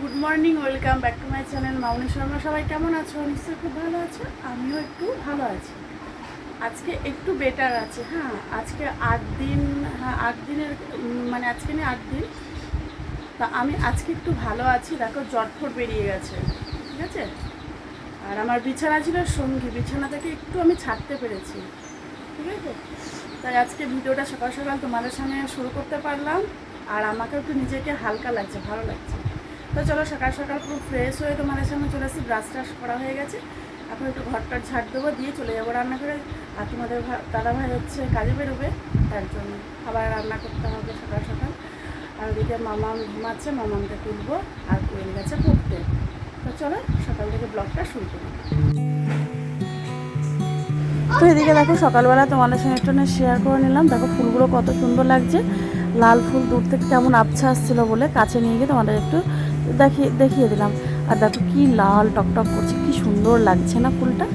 Good morning welcome back to my channel Mamoni Sharma সবাই কেমন আছো? নিশ্চয়ই খুব ভালো আছো। আমিও একটু ভালো আছি। আজকে একটু বেটার আছে হ্যাঁ। আজকে আট দিন হ্যাঁ আট দিনের মানে আজকে নিয়ে আট দিন। তা আমি আজকে একটু ভালো আছি। দেখো জটফট বেরিয়ে গেছে, ঠিক আছে? আর আমার বিছানা ছিল সঙ্গী। বিছানা থেকে একটু আমি ছাড়তে পেরেছি, ঠিক আছে? তাই আজকে ভিডিওটা সকাল সকাল তোমাদের সামনে শুরু করতে পারলাম। আর আমাকে একটু নিজেকে হালকা লাগছে, ভালো লাগছে। তো চলো সকাল সকাল পুরো ফ্রেশ হয়ে তোমাদের সামনে চলে এসেছি ব্রাশ ট্রাশ করা হয়ে গেছে। এখন একটু ঘরটার ঝাড় দেবো, দিয়ে চলে যাব রান্না করে। আর তোমাদের দাদা ভাই হচ্ছে কাজে বেরোবে, তার জন্য খাবার রান্না করতে হবে সকাল সকাল। আর ওদিকে মামাম ঘুমাচ্ছে মামামকে তুলবো, আর কোয়েল গেছে পড়তে। তো চলো সকাল থেকে ব্লগটা শুরু করি। তো এদিকে দেখো, সকালবেলা তোমাদের সঙ্গে একটু শেয়ার করে নিলাম। দেখো ফুলগুলো কত সুন্দর লাগছে। লাল ফুল দূর থেকে কেমন আবছা আসছিল বলে কাছে নিয়ে গিয়ে তোমাদের একটু দেখিয়ে দেখিয়ে দিলাম। আর দেখো কি লাল টকটক করছে, কি সুন্দর লাগছে না ফুলটা?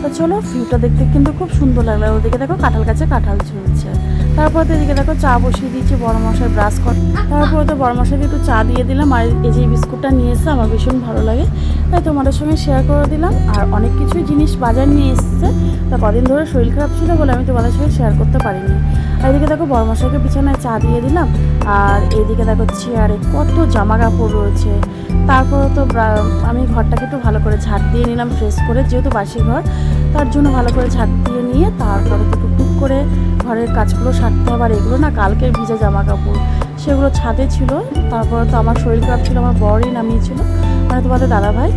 তো চলো ভিউটা দেখতে কিন্তু খুব সুন্দর লাগল। ওদিকে দেখো কাঁঠাল গাছে কাঁঠাল ঝুলছে। তারপর তো এদিকে দেখো চা বসিয়ে দিয়েছি বড় মশাই ব্রাশ কর তারপরে তো বড় মশাইকে একটু চা দিয়ে দিলাম। আর এই যে বিস্কুটটা নিয়ে এসছে, আমার ভীষণ ভালো লাগে। তাই তোমাদের সঙ্গে শেয়ার করে দিলাম। আর অনেক কিছুই জিনিস বাজার নিয়ে এসছে। তা কদিন ধরে শরীর খারাপ ছিল বলে আমি তোমাদের সঙ্গে শেয়ার করতে পারিনি। আর এদিকে দেখো বড় মশাইকে বিছানায় চা দিয়ে দিলাম, আর এদিকে দেখো চেয়ারে কত জামা কাপড় রয়েছে। তারপরে তো আমি ঘরটাকে একটু ভালো করে ঝাড় দিয়ে নিলাম ফ্রেশ করে, যেহেতু বাসি ঘর, তার জন্য ভালো করে ঝাড় দিয়ে নিয়ে তারপরে তো টুকটুক করে ঘরের কাজগুলো সারতে হবে, আর এগুলো না কালকের ভিজে জামা কাপড় সেগুলো ছাদে ছিল, তারপরে তো আমার শরীর খারাপ ছিল, আমার বরই নামিয়েছিল। মানে তোমাদের দাদা ভাই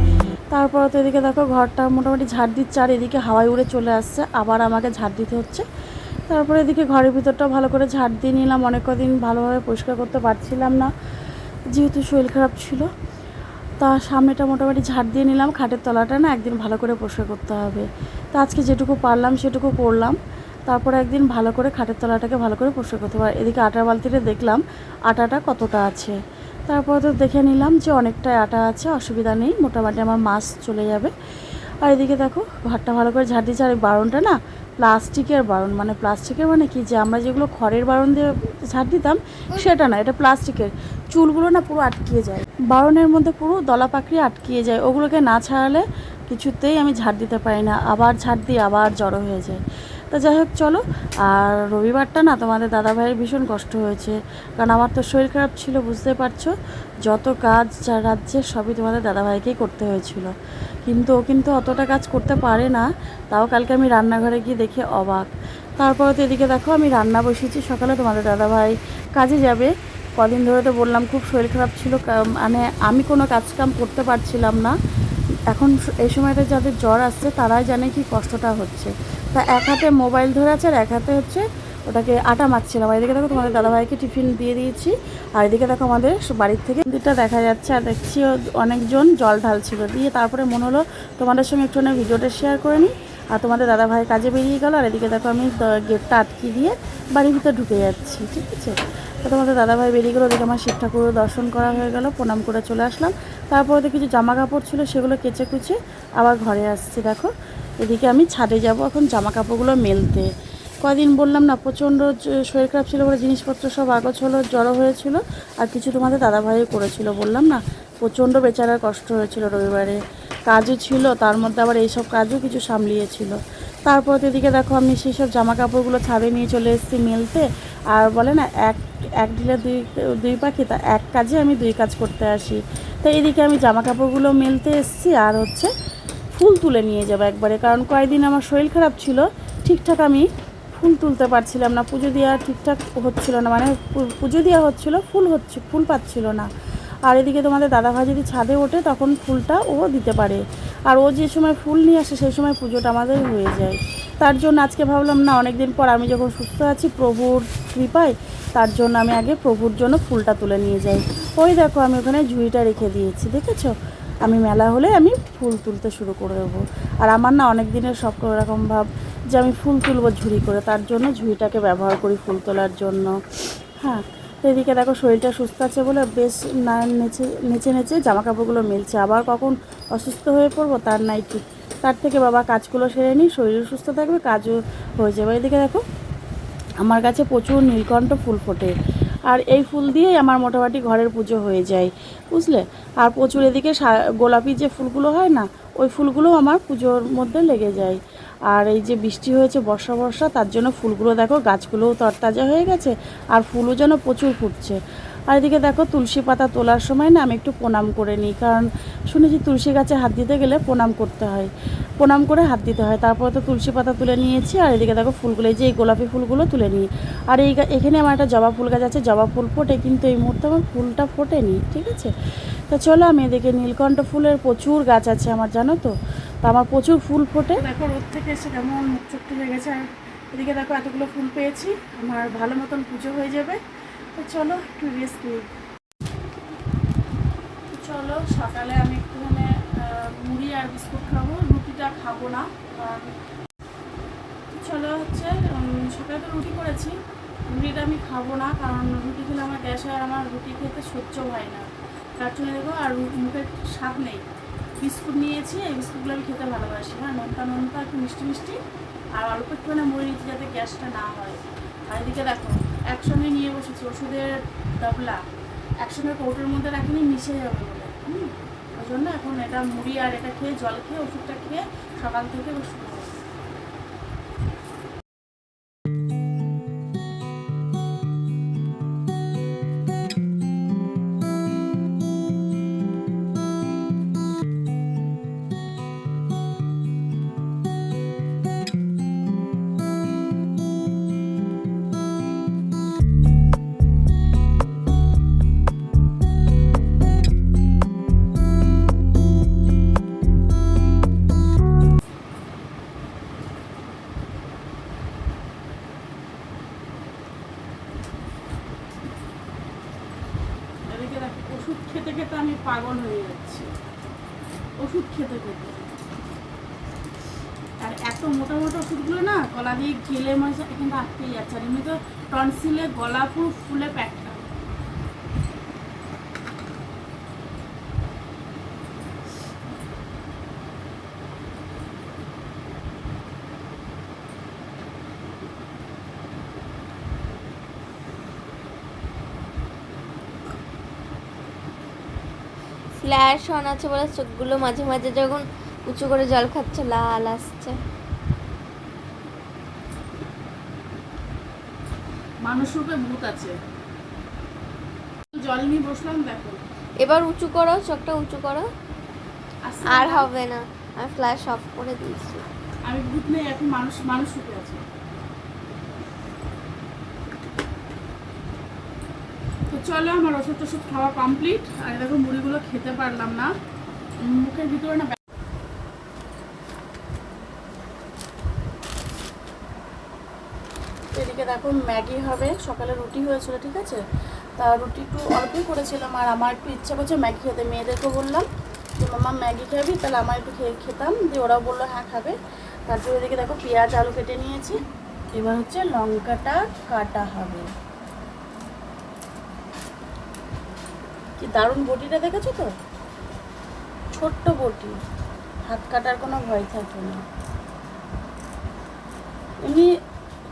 তারপরে তো এদিকে দেখো ঘরটা মোটামুটি ঝাড় দিচ্ছে আর এদিকে হাওয়ায় উড়ে চলে আসছে, আবার আমাকে ঝাড় দিতে হচ্ছে। তারপরে এদিকে ঘরের ভিতরটা ভালো করে ঝাড় দিয়ে নিলাম, অনেক কদিন ভালোভাবে পরিষ্কার করতে পারছিলাম না, যেহেতু শরীর খারাপ ছিল। তা সামনেটা মোটামুটি ঝাড় দিয়ে নিলাম, খাটের তলাটা না একদিন ভালো করে পরিষ্কার করতে হবে। তা আজকে যেটুকু পারলাম সেটুকু করলাম, তারপরে একদিন ভালো করে খাটের তলাটাকে ভালো করে পরিষ্কার করতে পারি এদিকে আটার বালতিটা দেখলাম, আটাটা কতটা আছে। তারপর তো দেখে নিলাম যে অনেকটাই আটা আছে, অসুবিধা নেই, মোটামুটি আমার মাছ চলে যাবে। আর এদিকে দেখো ঘরটা ভালো করে ঝাড় দিচ্ছে আর বারণটা না প্লাস্টিকের বারণ মানে প্লাস্টিকের মানে কি? যে আমরা যেগুলো খড়ের বারণ দিয়ে ঝাড় দিতাম, সেটা না, এটা প্লাস্টিকের। চুলগুলো না পুরো আটকিয়ে যায়। বারণের মধ্যে পুরো দলা পাকড়ি আটকিয়ে যায়। ওগুলোকে না ছাড়ালে কিছুতেই আমি ঝাড় দিতে পারি না। আবার ঝাড় দিয়ে আবার জড়ো হয়ে যায়। তা যাই হোক, চলো। আর রবিবারটা না তোমাদের দাদা ভাইয়ের ভীষণ কষ্ট হয়েছে। কারণ আমার তো শরীর খারাপ ছিল, বুঝতে পারছ? যত কাজ যা রাজ্যে সবই তোমাদের দাদা ভাইকেই করতে হয়েছিল। কিন্তু ও কিন্তু অতটা কাজ করতে পারে না, তাও কালকে আমি রান্নাঘরে গিয়ে দেখে অবাক। তারপরে তো এদিকে দেখো, আমি রান্না বসিয়েছি, সকালে তোমাদের দাদা ভাই কাজে যাবে। কদিন ধরে তো বললাম, খুব শরীর খারাপ ছিল মানে আমি কোনো কাজ কাম করতে পারছিলাম না। এখন এই সময়টা যাদের জ্বর আসছে, তারাই জানে কি কষ্টটা হচ্ছে। তা এক হাতে মোবাইল ধরে আছে আর এক হাতে হচ্ছে ওটাকে আটা মাখছিলাম এদিকে দেখো তোমাদের দাদাভাইকে টিফিন দিয়ে দিয়েছি। আর এদিকে দেখো আমাদের বাড়ির থেকে মন্দিরটা দেখা যাচ্ছে আর দেখছি অনেকজন জল ঢালছিল। দিয়ে তারপরে মনে হলো তোমাদের সঙ্গে একটু ভিডিওটা শেয়ার করে নিই। আর তোমাদের দাদা ভাই কাজে বেরিয়ে গেল আর এদিকে দেখো আমি গেটটা আটকে দিয়ে বাড়ির ভিতরে ঢুকে যাচ্ছি, ঠিক আছে? তো তোমাদের দাদা ভাই বেরিয়ে গেলো, ওদিকে আমার শিব ঠাকুর দর্শন করা হয়ে গেল, প্রণাম করে চলে আসলাম। তারপরে তো কিছু জামা কাপড় ছিল সেগুলো কেচে কুচে আবার ঘরে আসছি, দেখো? এদিকে আমি ছাদে যাব, এখন জামা কাপড়গুলো মেলতে। কদিন বললাম না, প্রচণ্ড শরীর খারাপ ছিল বলে জিনিসপত্র সব আগোছ হলো, জড়ো হয়েছিল, আর কিছু তোমাদের দাদা ভাইও করেছিল, বললাম না, প্রচণ্ড বেচারার কষ্ট হয়েছিল রবিবারে। কাজও ছিল, তার মধ্যে আবার এইসব কাজও কিছু সামলিয়েছিল। তারপর এদিকে দেখো, আমি সেই সব জামা কাপড়গুলো ছাদে নিয়ে চলে এসেছি মেলতে, আর বলে না, এক এক ঢিলে দুই দুই পাখি, তা এক কাজে আমি দুই কাজ করতে আসি। তো এদিকে আমি জামা কাপড়গুলো মেলতে এসেছি, আর হচ্ছে ফুল তুলে নিয়ে যাব একবারে, কারণ কয়েকদিন আমার শরীর খারাপ ছিল, ঠিকঠাক আমি ফুল তুলতে পারছিলাম না, পুজো দেওয়া ঠিকঠাক হচ্ছিল না মানে পুজো দেওয়া হচ্ছিল, ফুল হচ্ছে ফুল পাচ্ছিলো না। আর এদিকে তোমাদের দাদাভাই যদি ছাদে ওঠে, তখন ফুলটা ও দিতে পারে। আর ও যে সময় ফুল নিয়ে আসে, সেই সময় পুজোটা আমাদের হয়ে যায়। তার জন্য আজকে ভাবলাম, না অনেক দিন পর আমি যখন সুস্থ আছি, প্রভুর কৃপায়, তার জন্য আমি আগে প্রভুর জন্য ফুলটা তুলে নিয়ে যাই। ওই দেখো, আমি ওখানে ঝুড়িটা রেখে দিয়েছি, দেখেছ? আমি মেলা হলে আমি ফুল তুলতে শুরু করে দেবো। আর আমার না অনেক দিনের সব রকম ভাব যে আমি ফুল তুলবো ঝুড়ি করে, তার জন্য ঝুড়িটাকে ব্যবহার করি ফুল তোলার জন্য। হ্যাঁ এদিকে দেখো, শরীরটা সুস্থ আছে বলে বেশ না, নেচে নেচে নেচে জামা কাপড়গুলো মেলছে। আবার কখন অসুস্থ হয়ে পড়ব, তার নাই ঠিক তার থেকে বাবা কাজগুলো সেরে নিই, শরীর সুস্থ থাকবে, কাজও হয়ে যাবে। এদিকে দেখো, আমার কাছে প্রচুর নীলকণ্ঠ ফুল ফোটে। আর এই ফুল দিয়েই আমার মোটামুটি ঘরের পুজো হয়ে যায়, বুঝলে? আর প্রচুর এদিকে গোলাপি যে ফুলগুলো হয় না, ওই ফুলগুলো আমার পুজোর মধ্যে লেগে যায়। আর এই যে বৃষ্টি হয়েছে বর্ষা বর্ষা, তার জন্য ফুলগুলো দেখো, গাছগুলোও তরতাজা হয়ে গেছে, আর ফুলও যেন প্রচুর ফুটছে। আর এদিকে দেখো তুলসী পাতা তোলার সময় না আমি একটু প্রণাম করে নিই, কারণ শুনেছি তুলসী গাছে হাত দিতে গেলে প্রণাম করতে হয়, প্রণাম করে হাত দিতে হয়। তারপরে তো তুলসী পাতা তুলে নিয়েছি, আর এদিকে দেখো ফুলগুলো যে এই গোলাপি ফুলগুলো তুলে নিই। আর এই এখানে আমার একটা জবা ফুল গাছ আছে, জবা ফুল ফোটে, কিন্তু এই মুহূর্তে আমার ফুলটা ফোটেনি, ঠিক আছে? তা চলো আমি এদিকে নীলকণ্ঠ ফুলের প্রচুর গাছ আছে আমার, জানো তো? তা আমার প্রচুর ফুল ফোটে। দেখো, রোদ থেকে এসে কেমন মুখ হয়ে গেছে, আর এদিকে দেখো এতগুলো ফুল পেয়েছি, আমার ভালো মতন পুজো হয়ে যাবে। তো চলো একটু রেস্ট নিই। চলো, সকালে আমি একটুখানি মুড়ি আর বিস্কুট খাব, রুটিটা খাব না। চলো হচ্ছে সকালে তো রুটি করেছি রুটিটা আমি খাব না, কারণ রুটি খেলে আমার গ্যাস হয় আমার রুটি খেতে সহ্য হয় না। তার জন্য দেখো, আর মুখের স্বাদ নেই। বিস্কুট নিয়েছি, এই বিস্কুটগুলো আমি খেতে ভালোবাসি। হ্যাঁ নোনতা নোনতা, একটু মিষ্টি মিষ্টি, আর অল্প একটুখানি মুড়ি যাতে গ্যাসটা না হয়। আর এদিকে দেখো একসঙ্গে নিয়ে বসেছি, ওষুধের ডাবলা একসঙ্গে কৌটোর মধ্যে রাখিনি, মিশে যাবে বলে হুম? ওই জন্য এখন এটা মুড়ি আর এটা খেয়ে, জল খেয়ে, ওষুধটা খেয়ে সকাল থেকে ওষুধ গেলে মনে হচ্ছে আটকেই যাচ্ছে। আর এমনি তো টনসিলে গলা পুরো ফুলে প্যাকটা। ফ্ল্যাশ অন আছে বলে চোখগুলো মাঝে মাঝে যখন উঁচু করে জল খাচ্ছে, লাল আসছে। মানুষ রূপে ভূত আছে। জল নিয়ে বসলাম দেখো। এবার উঁচু করো চোখটা উঁচু করো। আর হবে না। আমি ফ্ল্যাশ অফ করে দিয়েছি। আমি ভূত নেই এখন মানুষ মানুষ রূপে আছে। তো চলো আমার ওষুধ টষুধ খাওয়া কমপ্লিট আর দেখো মুড়িগুলো খেতে পারলাম না। মুখের ভিতরে না এদিকে দেখো ম্যাগি হবে, সকালে রুটি হয়েছিল, ঠিক আছে? তা রুটি একটু অল্পই করেছিলাম, আর আমার একটু ইচ্ছা করছে ম্যাগি খেতে। মেয়েদেরকে বললাম যে মামা ম্যাগি খাবি? তাহলে আমার একটু খেয়ে খেতাম, দিয়ে ওরাও বলল হ্যাঁ খাবে। তারপরে ওদিকে দেখো পেঁয়াজ, আলু কেটে নিয়েছি। এবার হচ্ছে লঙ্কাটা কাটা হবে। কি দারুণ বটিটা দেখেছ তো? ছোট্ট বটি। হাত কাটার কোনো ভয় থাকবে না। এমনি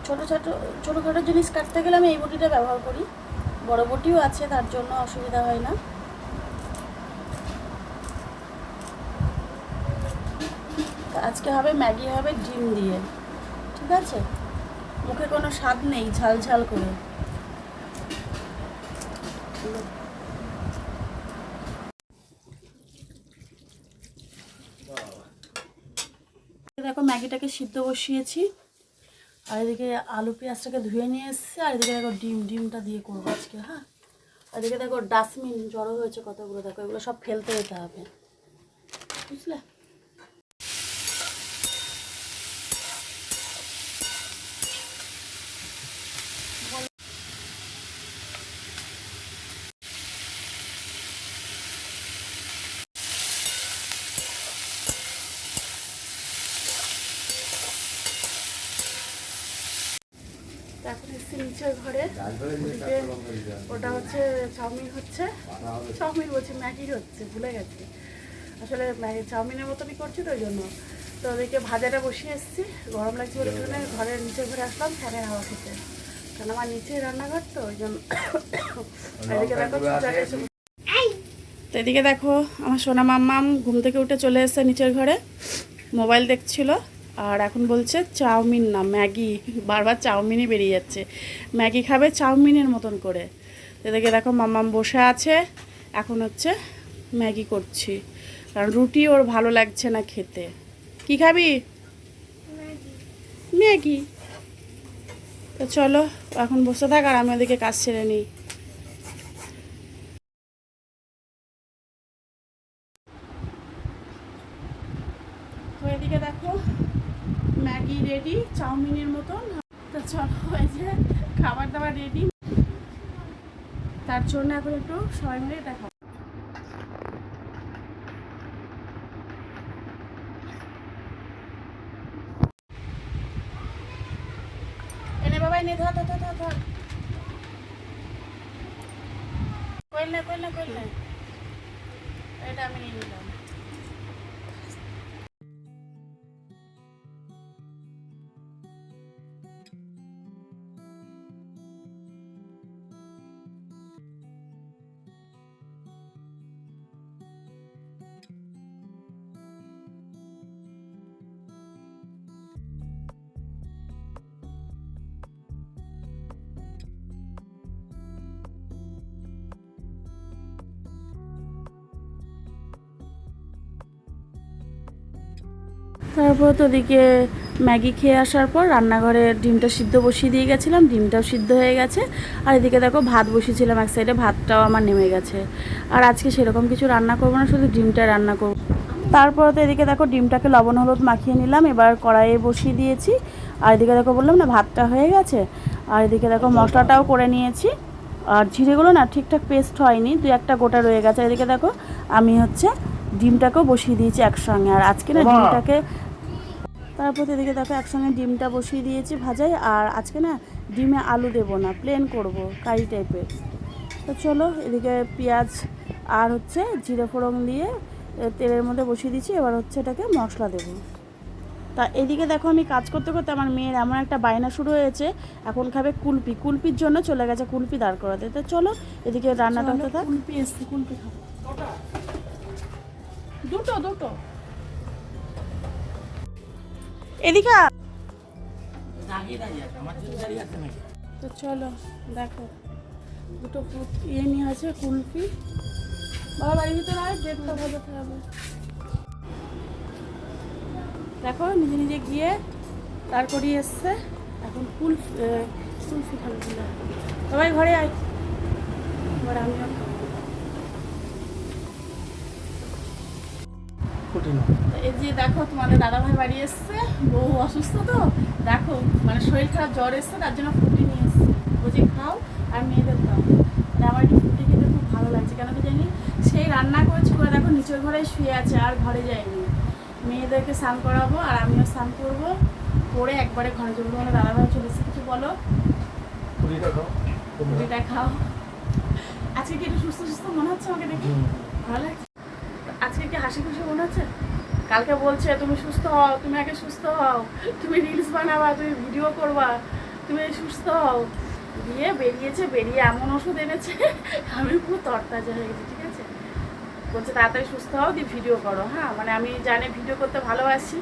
ছোটো ছোটো, ছোটোখাটো জিনিস কাটতে গেলে আমি এই বটিটা ব্যবহার করি। বড় বটিও আছে, তার জন্য অসুবিধা হয় না। আজকে হবে, ম্যাগি হবে, ডিম দিয়ে। ঠিক আছে? মুখে কোনো স্বাদ নেই, ঝাল ঝাল করে। দেখো, ম্যাগিটাকে সিদ্ধ বসিয়েছি। আর এদিকে আলু পেঁয়াজটাকে ধুয়ে নিয়ে এসেছি, আর এদিকে দেখো ডিম, ডিমটা দিয়ে করব আজকে হ্যাঁ? আর এদিকে দেখো ডাস্টবিন জড়ো হয়েছে কতগুলো, দেখো এগুলো সব ফেলতে যেতে হবে, বুঝলে? এখন এসেছি নিচের ঘরে ওটা হচ্ছে চাউমিন হচ্ছে। চাউমিন বলছি ম্যাগি হচ্ছে ভুলে গেছি। আসলে চাউমিনের মতনই করছি তো ওই জন্য। তো ওদিকে ভাজাটা বসিয়ে এসেছি গরম লাগছে বলে একটুখানি ঘরের নিচের ঘরে আসলাম ফ্যানের হাওয়া খেতে। কারণ আমার নিচে রান্নাঘর তো ওই জন্য এদিকে দেখো তো এদিকে দেখো আমার সোনা মাম্মাম ঘুম থেকে উঠে চলে এসেছে নিচের ঘরে। মোবাইল দেখছিল। আর এখন বলছে চাউমিন না, ম্যাগি। বারবার চাউমিনই বেরিয়ে যাচ্ছে। ম্যাগি খাবে চাউমিনের মতন করে। এদিকে দেখো মাম্মাম বসে আছে। এখন হচ্ছে ম্যাগি করছি। কারণ রুটি ওর ভালো লাগছে না খেতে। কি খাবি? ম্যাগি। তো চলো, এখন বসে থাক আর আমি ওদিকে কাজ ছেড়ে নিই তো এদিকে দেখো ম্যাগি রেডি চাউমিনের মতন। তো চলো যে খাবার দাবার রেডি তার জন্য এখন একটু সবাই মিলে দেখো কইল না, কইল কইল এটা আমি নিয়ে নিলাম। তারপর তো ওদিকে ম্যাগি খেয়ে আসার পর রান্নাঘরে ডিমটা সিদ্ধ বসিয়ে দিয়ে গেছিলাম ডিমটাও সিদ্ধ হয়ে গেছে। আর এদিকে দেখো ভাত বসিয়েছিলাম এক সাইডে ভাতটাও আমার নেমে গেছে। আর আজকে সেরকম কিছু রান্না করব না শুধু ডিমটা রান্না করব। তারপর তো এদিকে দেখো ডিমটাকে লবণ হলুদ মাখিয়ে নিলাম এবার কড়াইয়ে বসিয়ে দিয়েছি। আর এদিকে দেখো বললাম না ভাতটা হয়ে গেছে। আর এদিকে দেখো মশলাটাও করে নিয়েছি। আর জিরেগুলো না ঠিকঠাক পেস্ট হয়নি দু একটা গোটা রয়ে গেছে। এদিকে দেখো আমি হচ্ছে ডিমটাকেও বসিয়ে দিয়েছি একসঙ্গে। আর আজকে না ডিমটাকে তারপর এদিকে দেখো একসঙ্গে ডিমটা বসিয়ে দিয়েছি ভাজাই আর আজকে না ডিমে আলু দেবো না প্লেন করব কারি টাইপের তো চলো এদিকে পেঁয়াজ আর হচ্ছে জিরে ফোড়ন দিয়ে তেলের মধ্যে বসিয়ে দিচ্ছি এবার হচ্ছে এটাকে মশলা দেবো। তা এদিকে দেখো আমি কাজ করতে করতে আমার মেয়ের এমন একটা বায়না শুরু হয়েছে এখন খাবে কুলপি কুলপির জন্য চলে গেছে কুলপি দাঁড় করাতে। তো চলো এদিকে রান্নাটা থাক কুলপি এসছে কুলপি খাব। দুটো দুটো। এদিকে। তো চলো, দেখো। দুটো ইয়ে নিয়ে আছে, কুলফি। বাবা, বাড়ির ভিতরে আয় ডেটটা বোঝাতে হবে। দেখো, নিজে নিজে গিয়ে তার করিয়ে এসছে। এখন কুল কুলফি খাবে সবাই ঘরে আয়। এবার আমিও তো এই যে দেখো তোমাদের দাদাভাই বাড়ি এসছে বউ অসুস্থ তো দেখো মানে শরীর খারাপ জ্বর এসছে তার জন্য ফুটি নিয়ে এসছে। বুঝে খাও আর মেয়েদের দাও মানে আমার একটু ফুটি খেতে খুব ভালো লাগছে কেন কি জানি? সেই রান্না করেছি করে দেখো নিচের ঘরে শুয়ে আছে আর ঘরে যায়নি। মেয়েদেরকে স্নান করাবো আর আমিও স্নান করব। করে একবারে ঘরে যাব। তোমাদের দাদাভাই চলে এসছে কিছু বলো? ফুটিটা খাও। আজকে কি একটু সুস্থ সুস্থ মনে হচ্ছে আমাকে দেখি? ভালো লাগছে? আজকে কি হাসি খুশি মনে হচ্ছে? কালকে বলছে, তুমি সুস্থ হও, তুমি আগে সুস্থ হও, তুমি রিলস বানাবা, তুমি ভিডিও করবা, তুমি সুস্থ হও। দিয়ে বেরিয়েছে, বেরিয়ে এমন ওষুধ এনেছে, আমি পুরো তরতাজা হয়ে গেছি, ঠিক আছে? বলছে, তাড়াতাড়ি সুস্থ হও, দিয়ে ভিডিও করো। হ্যাঁ মানে আমি জানি ভিডিও করতে ভালোবাসি।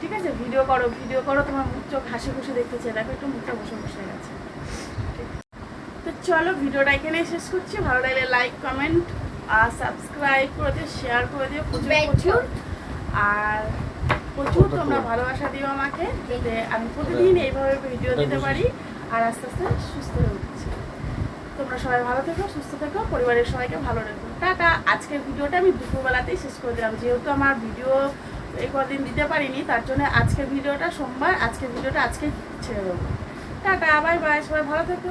ঠিক আছে? ভিডিও করো ভিডিও করো, তোমার মুখ চোখ হাসি খুশি দেখতে চাই দেখো, একটু মুখটা বসে বসে গেছে। তো চলো ভিডিওটা এখানেই শেষ করছি। ভালো লাগলে লাইক কমেন্ট আর সাবস্ক্রাইব করে দিও শেয়ার করে দিও প্রচুর প্রচুর। আর প্রচুর তোমরা ভালোবাসা দিও আমাকে যাতে আমি প্রতিদিন এইভাবে ভিডিও দিতে পারি আর আস্তে আস্তে সুস্থ হয়ে উঠছি। তোমরা সবাই ভালো থেকো সুস্থ থেকো পরিবারের সবাইকে ভালো রেখো। টাটা। আজকের ভিডিওটা আমি দুপুরবেলাতেই শেষ করে দিলাম। যেহেতু আমার ভিডিও এই কদিন দিতে পারিনি তার জন্য আজকের ভিডিওটা সোমবার আজকের ভিডিওটা আজকে ছেড়ে দেবো। টাটা বাই বাই সবাই ভালো থেকো।